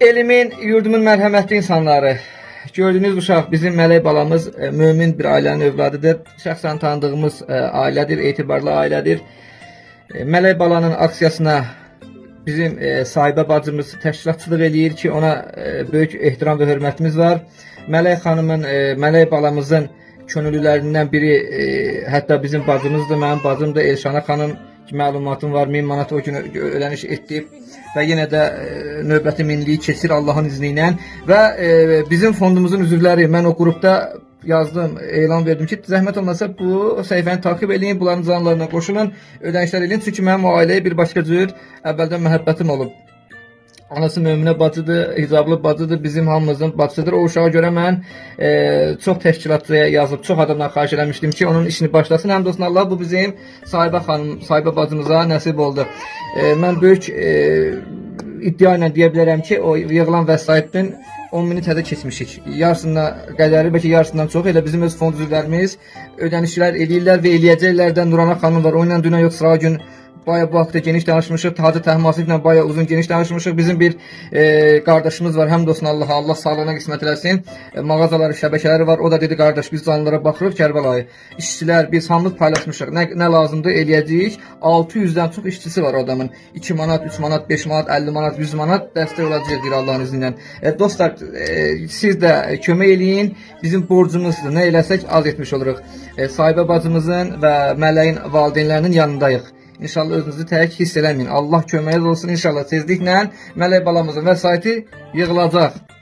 Elimin, yurdumun mərhəmətli insanları. Gördüğünüz uşaq bizim mələk balamız e, mömin bir ailənin övladıdır. Şəxsən tanıdığımız e, ailədir, etibarlı ailədir. E, Mələk balanın aksiyasına bizim sahibə bacımız təşkilatçılıq eləyir ki, ona böyük ehtiram və hörmətimiz var. Mələk xanımın, Mələk balamızın könüllülərindən biri hətta bizim bacımızdır, mənim bacım da Elşana xanım ki, məlumatım var, 1000 manat o gün ödəniş etdi və yenə də e, növbəti minliyi keçir Allahın izni ilə və e, bizim fondumuzun üzvləri mən o qrupda yazdım, elan verdim ki, zəhmət olmasa bu səhifəni takip edin, bunların canlarına qoşulun, ödənişlər edin. Çünki mənim o ailəyə bir başqa cür əvvəldən məhəbbətim olub. Anası Möminə bacıdır, hicablı bacıdır, bizim hamımızın bacısıdır. O uşağa görə mən e, çox təşkilatçıya yazıb, çox adamdan xahiş eləmişdim ki, onun işini başlasın. Həm də Allah bu bizim sahibə xanım, sahibə bacımıza nəsib oldu. E, mən böyük e, iddia ilə deyə bilərəm ki, o yığılan vəsaitin 10 mini tədə keçmişik. Yarısına qədəri, bəlkə yarısından çox elə bizim öz fond üzvlərimiz ödənişlər eləyirlər və eləyəcəklər də Nurana xanım var. Onunla dünən yox sıra gün Baya bu haqda geniş danışmışıq. Hacı Təhmasiflə baya uzun geniş danışmışıq. Bizim bir e, qardaşımız var. Həmd olsun Allaha. Allah sağlığına qismət eləsin. E, mağazaları, şəbəkələri var. O da dedi qardaş biz canlılara baxırıq Kərbəlayı. İşçilər biz hamımız paylaşmışıq. Nə, nə lazımdır eləyəcəyik. 600-dən çox işçisi var adamın. 2 manat, 3 manat, 5 manat, 50 manat, 100 manat dəstək olacaq deyir Allahın izni ilə. E, dostlar, e, siz də kömək eləyin. Bizim borcumuzdur. Nə eləsək az etmiş oluruq. E, sahibə bacımızın və mələyin valideynlərinin yanındayıq. İnşallah özünüzü tək hiss eləməyin. Allah köməyiniz olsun inşallah tezliklə mələk balamızın vəsaiti yığılacaq.